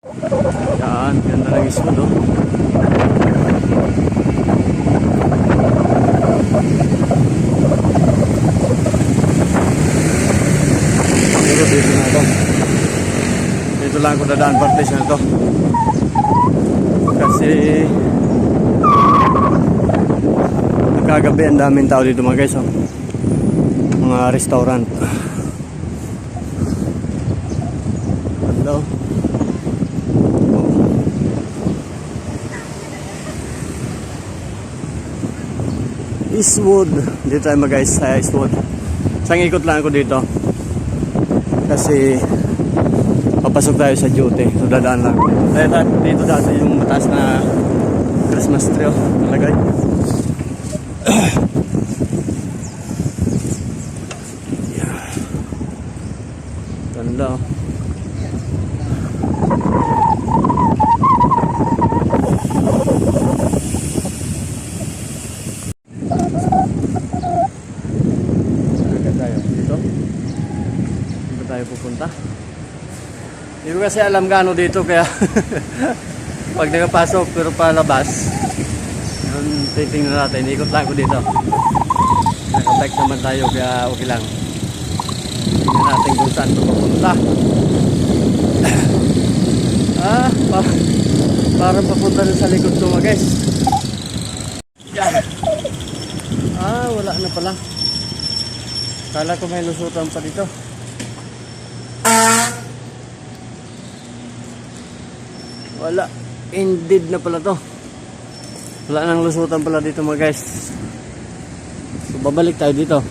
Yan, ganda ng dito na ito. Dito lang ako dadaan parties na ito. Kasi kagabi ang daming tao dito mga guys. Oh. Mga restaurant. Hello. Eastwood. Dito tayo mag guys sa Eastwood. Isang ikot lang ako dito. Kasi papasok tayo sa duty. So dadaan lang. Dat- dito dati yung mataas na Christmas tree. Oh. Nalagay. Ganda oh. Saan tayo? Dito? Dito tayo pupunta? Hindi kasi alam gaano dito kaya pag nakapasok pero palabas yun titingnan natin. Ikot lang ko dito. Nakabike naman tayo kaya okay lang. Tingnan natin kung saan ito papunta ah pa parang papunta rin sa likod ko mga guys. Yan. Ah wala na pala. Kala ko may lusutan pa dito Wala. Indeed na pala to. Wala nang lusutan pala dito mga guys. So babalik tayo dito.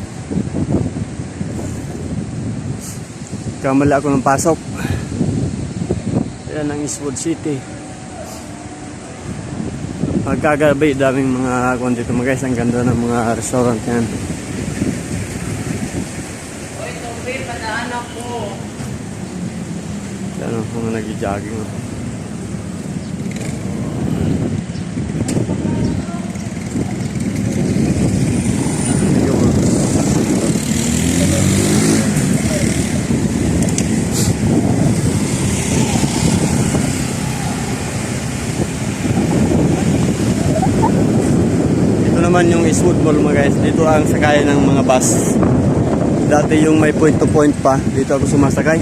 Kamali ako ng pasok. Ayan ang Eastwood City. Magkagabi, daming mga kung dito mga guys. Ang ganda ng mga restaurant yan. Oy, Tobe, padaan ako. Yan o, mga nag-jogging. oh. Ito naman yung Eastwood Mall mga guys. Dito ang sakayan ng mga bus. Dati yung may point to point pa. Dito ako sumasakay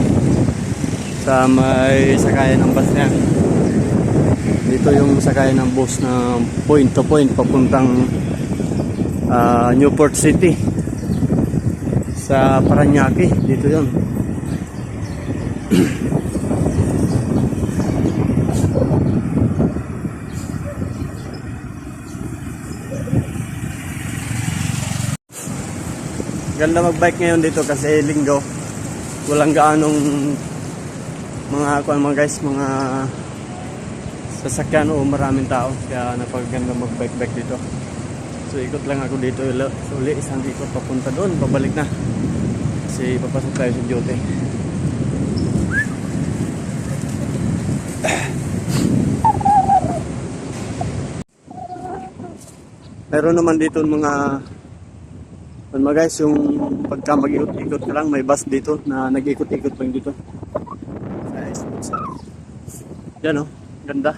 sa may sakayan ng bus niya. Dito yung sakayan ng bus na point to point papuntang ah, Newport City sa Paranaque. Dito yon. Ganda mag-bike ngayon dito kasi linggo. Walang gaanong mga kuan mga guys, mga sasakyan o maraming tao kaya napaganda mag-bike bike dito. So ikot lang ako dito so, uli isang ikot papunta doon, babalik na. Kasi papasok tayo sa duty. Meron naman dito mga ano mga guys, yung pagka mag-ikot-ikot ka lang, may bus dito na nag-ikot-ikot lang dito. City. Yan oh, ganda.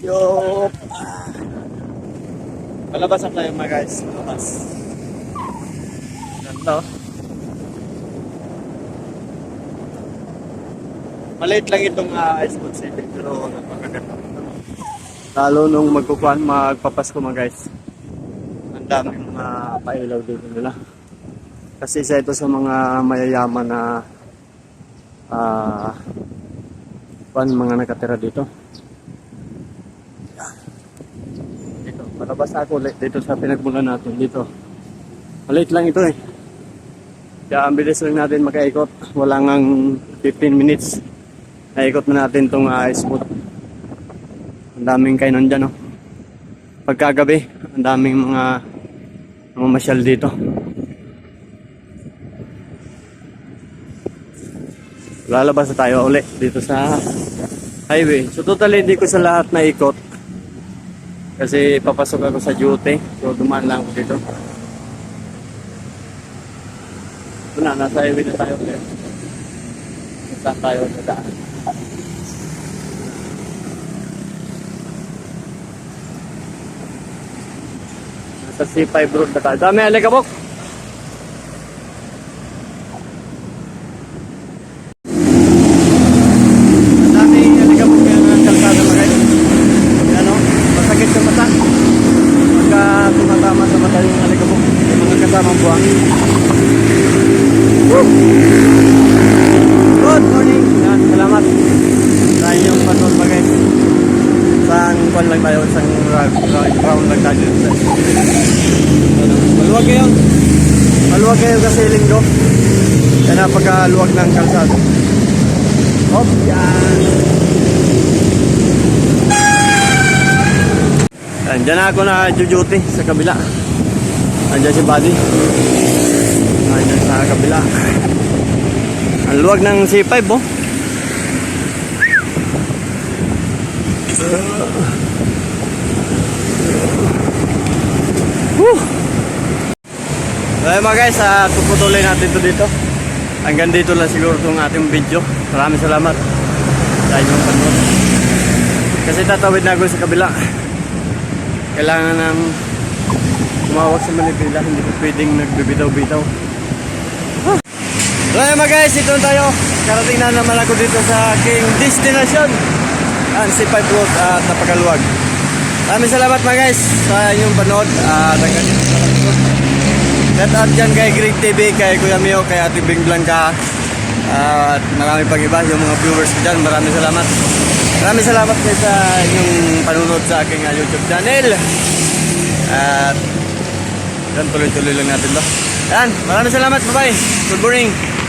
Yo! Palabas na tayo mga guys. Palabas. Ganda oh. Maliit lang itong uh, Eastwood City pero napakaganda. Lalo nung magkukuhan, magpapasko mga guys. Ang daming mga pailaw dito nila. Kasi isa ito sa mga mayayaman na ah pan mga nakatira dito. Dito, palabas ako ulit dito sa pinagmulan natin dito. Maliit lang ito eh. Kaya ang bilis lang natin makaikot. Wala ngang 15 minutes. Naikot na natin itong uh, spot. Ang daming kainan dyan, no? Pagkagabi, ang daming mga mga masyal dito. Lalabas na tayo uli dito sa highway. So totally hindi ko sa lahat na ikot. Kasi papasok ako sa duty. So dumaan lang ako dito. na, nasa highway na tayo ngayon. Saan tayo nadaan? Nasa C5 road na tayo. Dami alikabok! Ang daming alikabok kaya ng kalsada mga guys. Ano? Masakit sa mata. Pagka tumatama sa mata yung alikabok. Yung mga kasamang buwang. Woo! Good morning! Yan, salamat. Sa inyong panood mga guys. Isang kwan lang tayo, isang round, lang tayo. Maluwag kayo. Maluwag kayo kasi linggo. Kaya napakaluwag ng kalsada. Hop, yan. Andiyan na ako na duty sa kabila. Andiyan si Buddy. Andiyan sa kabila. Ang luwag ng C5 oh. Woo! Ayun mga guys, uh, tuputuloy natin to dito. Hanggang dito lang siguro itong ating video. Maraming salamat sa inyong panood. Kasi tatawid na ako sa kabila. Kailangan ng tumawag sa Manila. Hindi ko pwedeng nagbibitaw-bitaw. So ayun mga guys, ito tayo. Karating na naman ako dito sa aking destination. Ang C5 Road at napakaluwag. Maraming salamat mga guys sa inyong panood. At hanggang dito out dyan kay Greg TV, kay Kuya Mio, kay Ate Bing Blanca. at marami pang iba, yung mga viewers ko dyan. Maraming salamat. Maraming salamat guys sa inyong panunod sa aking ah, YouTube channel. At yan, tuloy-tuloy lang natin to. Yan, maraming salamat. Bye-bye. Good morning.